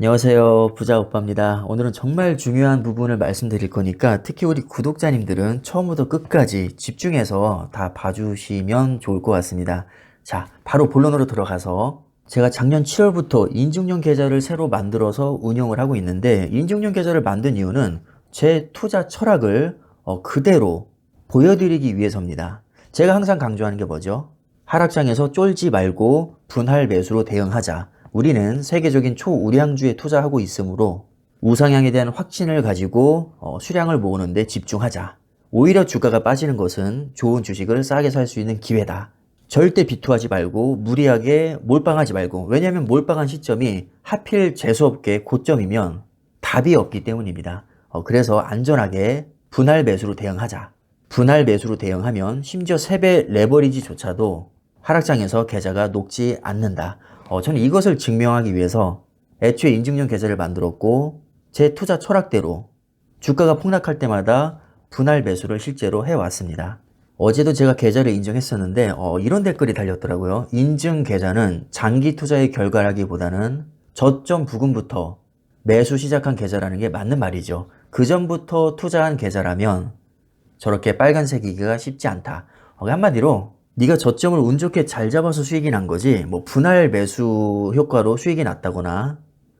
안녕하세요. 부자 오빠입니다. 오늘은 정말 중요한 부분을 말씀드릴 거니까 특히 우리 구독자님들은 처음부터 끝까지 집중해서 다 봐주시면 좋을 것 같습니다. 자, 바로 본론으로 들어가서 제가 작년 7월부터 인증용 계좌를 새로 만들어서 운영을 하고 있는데 인증용 계좌를 만든 이유는 제 투자 철학을 어, 그대로 보여드리기 위해서입니다. 제가 항상 강조하는 게 뭐죠? 하락장에서 쫄지 말고 분할 매수로 대응하자. 우리는 세계적인 초우량주에 투자하고 있으므로 우상향에 대한 확신을 가지고 어, 수량을 모으는데 집중하자. 오히려 주가가 빠지는 것은 좋은 주식을 싸게 살 수 있는 기회다. 절대 비투하지 말고 무리하게 몰빵하지 말고 왜냐하면 몰빵한 시점이 하필 재수없게 고점이면 답이 없기 때문입니다. 어, 그래서 안전하게 분할 매수로 대응하자. 분할 매수로 대응하면 심지어 3배 레버리지조차도 하락장에서 계좌가 녹지 않는다. 어, 저는 이것을 증명하기 위해서 애초에 인증용 계좌를 만들었고 제 투자 철학대로 주가가 폭락할 때마다 분할 매수를 실제로 해왔습니다. 어제도 제가 계좌를 인증했었는데 어, 이런 댓글이 달렸더라고요. 인증 계좌는 장기 투자의 결과라기보다는 저점 부근부터 매수 시작한 계좌라는 게 맞는 말이죠. 그 전부터 투자한 계좌라면 저렇게 빨간색이기가 쉽지 않다. 어, 한마디로 네가 저점을 운 좋게 잘 잡아서 수익이 난 거지 뭐 분할 매수 효과로 수익이 났다거나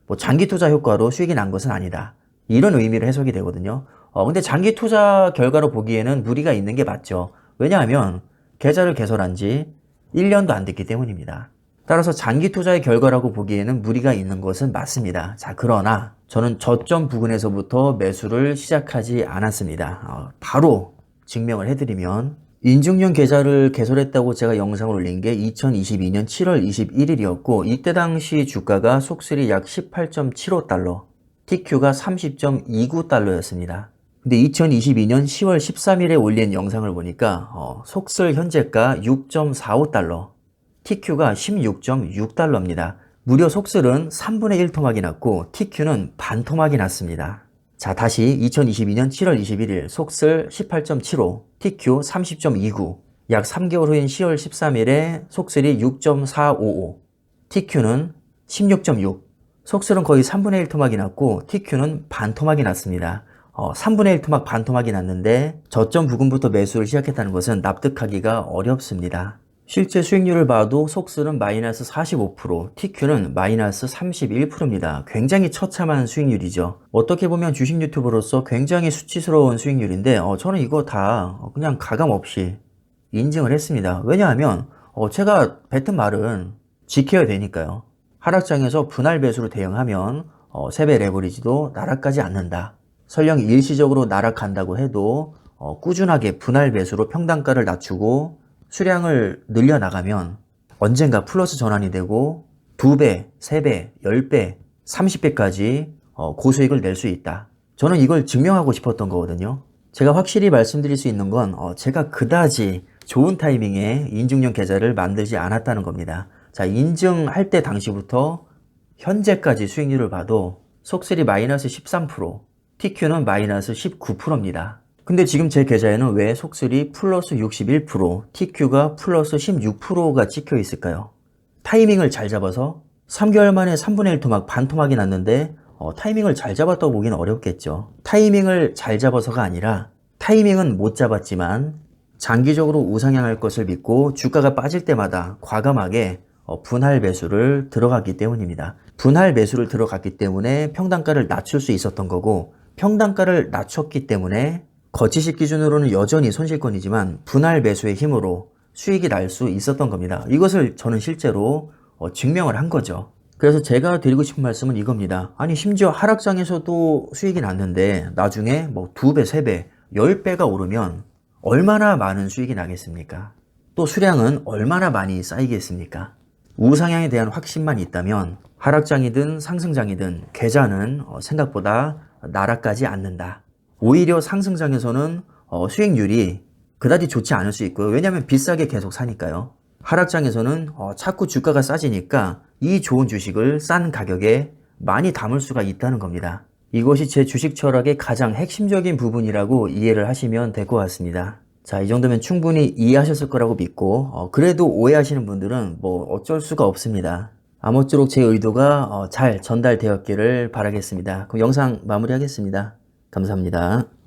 뭐 장기 투자 효과로 수익이 난 것은 아니다. 이런 의미로 해석이 되거든요. 어, 근데 장기 투자 결과로 보기에는 무리가 있는 게 맞죠. 왜냐하면 계좌를 개설한 지 1년도 안 됐기 때문입니다. 따라서 장기 투자의 결과라고 보기에는 무리가 있는 것은 맞습니다. 자, 그러나 저는 저점 부근에서부터 매수를 시작하지 않았습니다. 어, 바로 증명을 해드리면 인증용 계좌를 개설했다고 제가 영상을 올린 게 2022년 7월 21일이었고 이때 당시 주가가 속슬이 약 18.75달러, TQ가 30.29달러였습니다. 근데 2022년 10월 13일에 올린 영상을 보니까 어, 속슬 현재가 6.45달러, TQ가 16.6달러입니다. 무려 속슬은 3분의 1 토막이 났고 TQ는 반 토막이 났습니다. 자, 다시 2022년 7월 21일 속슬 18.75, TQ 30.29, 약 3개월 후인 10월 13일에 속슬이 6.455, TQ는 16.6, 속슬은 거의 3분의 1 토막이 났고 TQ는 반 토막이 났습니다. 어, 3분의 1 토막 반 토막이 났는데 저점 부근부터 매수를 시작했다는 것은 납득하기가 어렵습니다. 실제 수익률을 봐도 속슬은 마이너스 45%, TQ는 마이너스 31%입니다. 굉장히 처참한 수익률이죠. 어떻게 보면 주식 유튜버로서 굉장히 수치스러운 수익률인데 어, 저는 이거 다 그냥 가감 없이 인증을 했습니다. 왜냐하면 어, 제가 뱉은 말은 지켜야 되니까요. 하락장에서 분할 배수로 대응하면 어, 세배 레버리지도 나락가지 않는다. 설령 일시적으로 나락간다고 해도 어, 꾸준하게 분할 배수로 평단가를 낮추고 수량을 늘려나가면 언젠가 플러스 전환이 되고 2배, 3배, 10배, 30배까지 고수익을 낼 수 있다. 저는 이걸 증명하고 싶었던 거거든요. 제가 확실히 말씀드릴 수 있는 건 어, 제가 그다지 좋은 타이밍에 인증용 계좌를 만들지 않았다는 겁니다. 자, 인증할 때 당시부터 현재까지 수익률을 봐도 속슬이 마이너스 13%, TQ는 마이너스 19%입니다. 근데 지금 제 계좌에는 왜 속슬이 플러스 61%, TQ가 플러스 16%가 찍혀 있을까요? 타이밍을 잘 잡아서 3개월 만에 3분의 1 토막, 반 토막이 났는데 어, 타이밍을 잘 잡았다고 보기는 어렵겠죠. 타이밍을 잘 잡아서가 아니라 타이밍은 못 잡았지만 장기적으로 우상향할 것을 믿고 주가가 빠질 때마다 과감하게 어, 분할 매수를 들어갔기 때문입니다. 분할 매수를 들어갔기 때문에 평단가를 낮출 수 있었던 거고 평단가를 낮췄기 때문에 거치식 기준으로는 여전히 손실권이지만 분할 매수의 힘으로 수익이 날 수 있었던 겁니다. 이것을 저는 실제로 어, 증명을 한 거죠. 그래서 제가 드리고 싶은 말씀은 이겁니다. 아니 심지어 하락장에서도 수익이 났는데 나중에 뭐 2배, 3배, 10배가 오르면 얼마나 많은 수익이 나겠습니까? 또 수량은 얼마나 많이 쌓이겠습니까? 우상향에 대한 확신만 있다면 하락장이든 상승장이든 계좌는 어, 생각보다 나락가지 않는다. 오히려 상승장에서는 어, 수익률이 그다지 좋지 않을 수 있고요. 왜냐하면 비싸게 계속 사니까요. 하락장에서는 어, 자꾸 주가가 싸지니까 이 좋은 주식을 싼 가격에 많이 담을 수가 있다는 겁니다. 이것이 제 주식 철학의 가장 핵심적인 부분이라고 이해를 하시면 될 것 같습니다. 자, 이 정도면 충분히 이해하셨을 거라고 믿고, 어, 그래도 오해하시는 분들은 뭐 어쩔 수가 없습니다. 아무쪼록 제 의도가 어, 잘 전달되었기를 바라겠습니다. 그럼 영상 마무리하겠습니다. 감사합니다.